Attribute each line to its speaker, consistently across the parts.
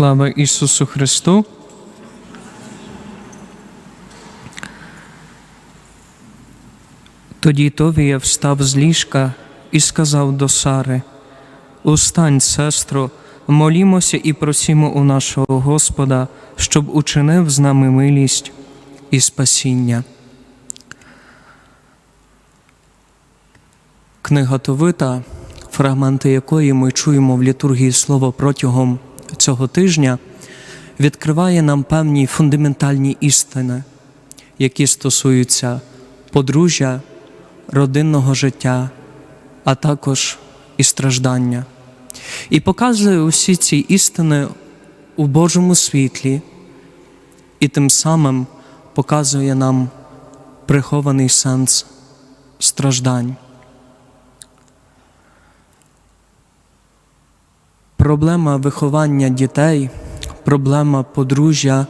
Speaker 1: Слава Ісусу Христу! Тоді Товія встав з ліжка і сказав до Сари: Устань, сестро, молімося і просімо у нашого Господа, щоб учинив з нами милість і спасіння. Книга Товита, фрагменти якої ми чуємо в літургії Слова протягом цього тижня, відкриває нам певні фундаментальні істини, які стосуються подружжя, родинного життя, а також і страждання. І показує усі ці істини у Божому світлі, і тим самим показує нам прихований сенс страждань. Проблема виховання дітей, проблема подружжя,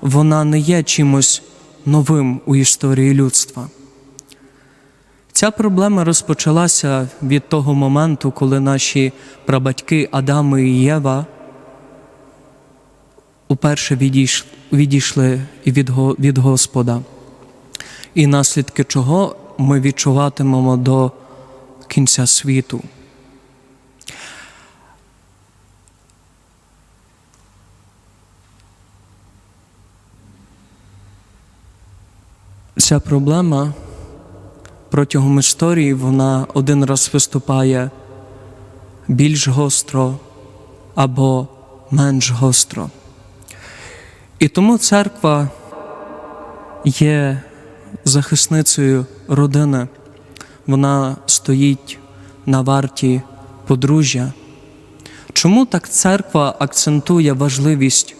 Speaker 1: вона не є чимось новим у історії людства. Ця проблема розпочалася від того моменту, коли наші прабатьки Адами і Єва уперше відійшли, відійшли від, від Господа, і наслідки чого ми відчуватимемо до кінця світу. Ця проблема протягом історії вона один раз виступає більш гостро або менш гостро. І тому церква є захисницею родини, вона стоїть на варті подружжя. Чому так церква акцентує важливість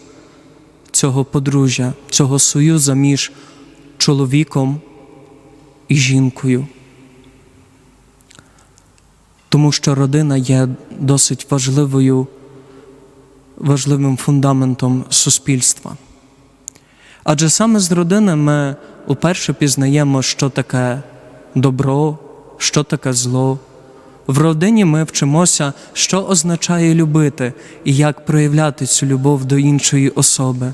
Speaker 1: цього подружжя, цього союзу між чоловіком і жінкою? Тому що родина є досить важливою, важливим фундаментом суспільства. Адже саме з родини ми уперше пізнаємо, що таке добро, що таке зло. В родині ми вчимося, що означає любити і як проявляти цю любов до іншої особи.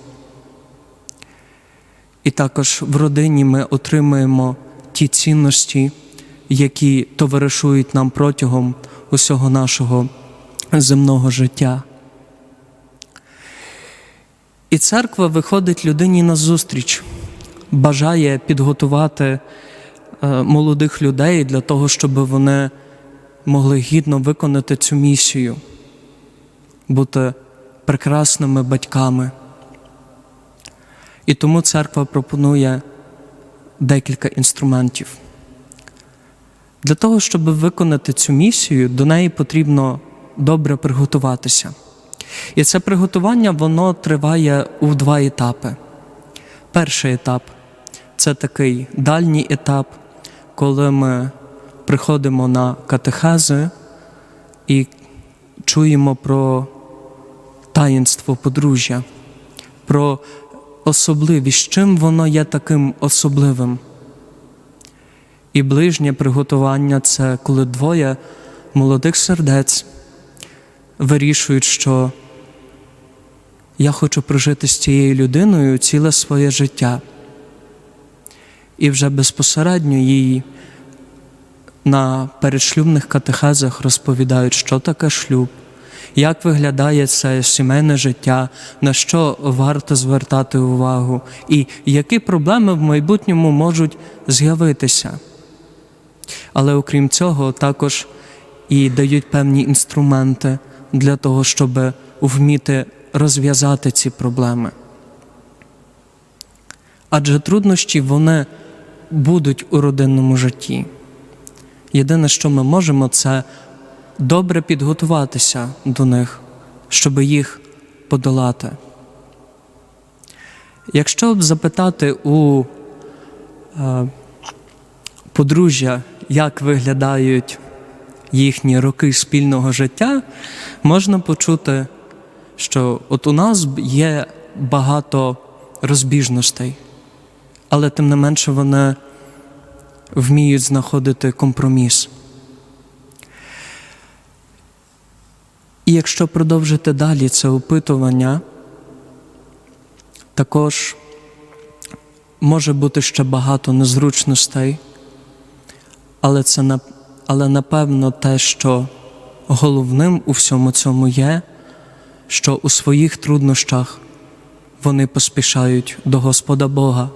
Speaker 1: І також в родині ми отримуємо ті цінності, які товаришують нам протягом усього нашого земного життя. І церква виходить людині назустріч, бажає підготувати е, молодих людей для того, щоб вони могли гідно виконати цю місію, бути прекрасними батьками. І тому церква пропонує декілька інструментів. Для того, щоб виконати цю місію, до неї потрібно добре приготуватися. І це приготування воно триває у два етапи. Перший етап це такий дальній етап, коли ми приходимо на катехези і чуємо про таїнство подружжя, про особливість, чим воно є таким особливим. І ближнє приготування це коли двоє молодих сердець вирішують, що я хочу прожити з цією людиною ціле своє життя. І вже безпосередньо їй на передшлюбних катехезах розповідають, що таке шлюб, як виглядає це сімейне життя, на що варто звертати увагу, і які проблеми в майбутньому можуть з'явитися. Але окрім цього, також і дають певні інструменти для того, щоб вміти розв'язати ці проблеми. Адже труднощі вони будуть у родинному житті. Єдине, що ми можемо, це добре підготуватися до них, щоб їх подолати. Якщо б запитати у е, подружжя, як виглядають їхні роки спільного життя, можна почути, що от у нас є багато розбіжностей, але тим не менше вони вміють знаходити компроміс. І якщо продовжити далі це опитування, Також може бути ще багато незручностей, але це але напевно те, що головним у всьому цьому є, що у своїх труднощах вони поспішають до Господа Бога.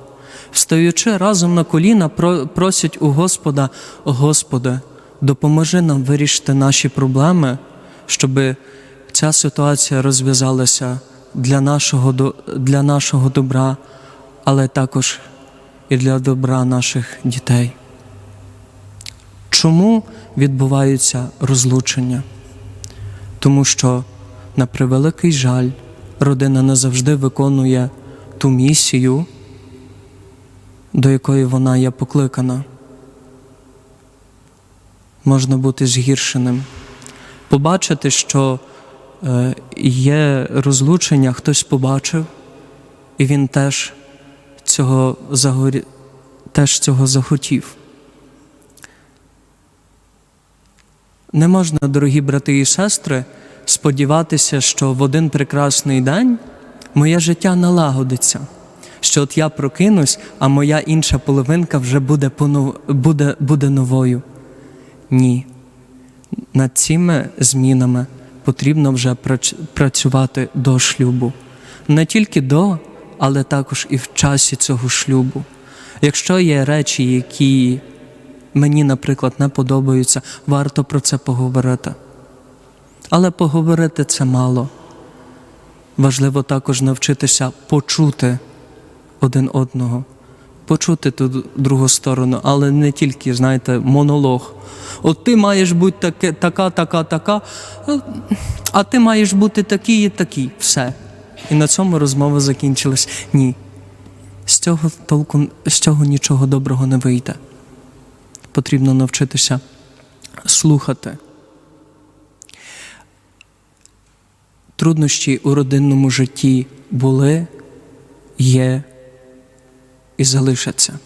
Speaker 1: Встаючи разом на коліна, про- просять у Господа, Господи, допоможи нам вирішити наші проблеми, щоб ця ситуація розв'язалася для нашого, для нашого добра, але також і для добра наших дітей. Чому відбуваються розлучення? Тому що, на превеликий жаль, родина не завжди виконує ту місію, до якої вона є покликана. Можна бути згіршеним. Побачити, що е, є розлучення, хтось побачив, і він теж цього, загорі... теж цього захотів. Не можна, дорогі брати і сестри, сподіватися, що в один прекрасний день моє життя налагодиться, що от я прокинусь, а моя інша половинка вже буде, понов... буде, буде новою. Ні. Над цими змінами потрібно вже працювати до шлюбу. Не тільки до, але також і в часі цього шлюбу. Якщо є речі, які мені, наприклад, не подобаються, варто про це поговорити. Але поговорити це мало. Важливо також навчитися почути один одного, почути ту другу сторону, але не тільки, знаєте, монолог. От ти маєш бути таке, така, така, така, а ти маєш бути такий і такий. Все. І на цьому розмова закінчилась. Ні. З цього толку, з цього нічого доброго не вийде. Потрібно навчитися слухати. Труднощі у родинному житті були, є і залишаться.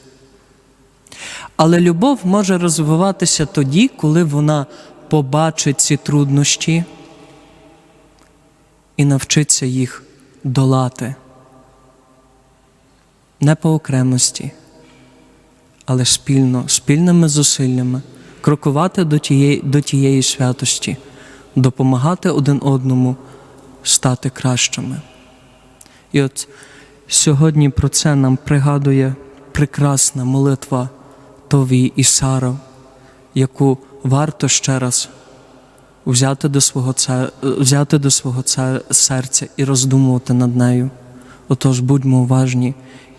Speaker 1: Але любов може розвиватися тоді, коли вона побачить ці труднощі і навчиться їх долати. Не по окремості, але спільно, спільними зусиллями, крокувати до тієї, до тієї святості, допомагати один одному стати кращими. І от сьогодні про це нам пригадує прекрасна молитва Тові і Сара, яку варто ще раз взяти до свого, взяти до свого серця і роздумувати над нею. Отож будьмо уважні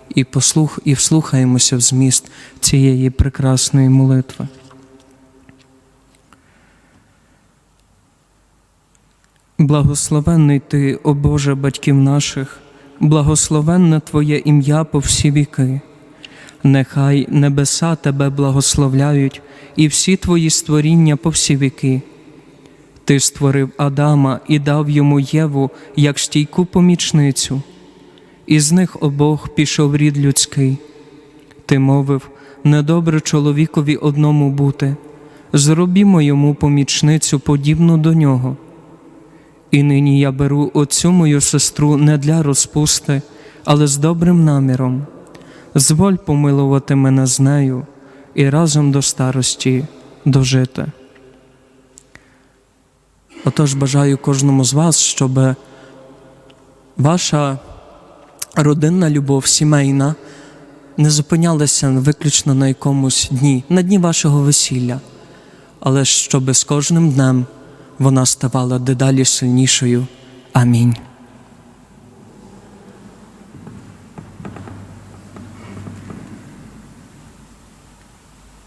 Speaker 1: і, послух, і вслухаємося в зміст цієї прекрасної молитви. Благословенний Ти, о Боже батьків наших, благословенне Твоє ім'я по всі віки. Нехай небеса Тебе благословляють і всі Твої створіння по всі віки. Ти створив Адама і дав йому Єву як стійку помічницю. Із них обох пішов рід людський. Ти мовив, недобре чоловікові одному бути, зробімо йому помічницю подібну до нього. І нині я беру оцю мою сестру не для розпусти, але з добрим наміром. Зволь помилувати мене з нею і разом до старості дожити. Отож бажаю кожному з вас, щоб ваша родинна любов, сімейна, не зупинялася виключно на якомусь дні, на дні вашого весілля, але щоб з кожним днем вона ставала дедалі сильнішою. Амінь.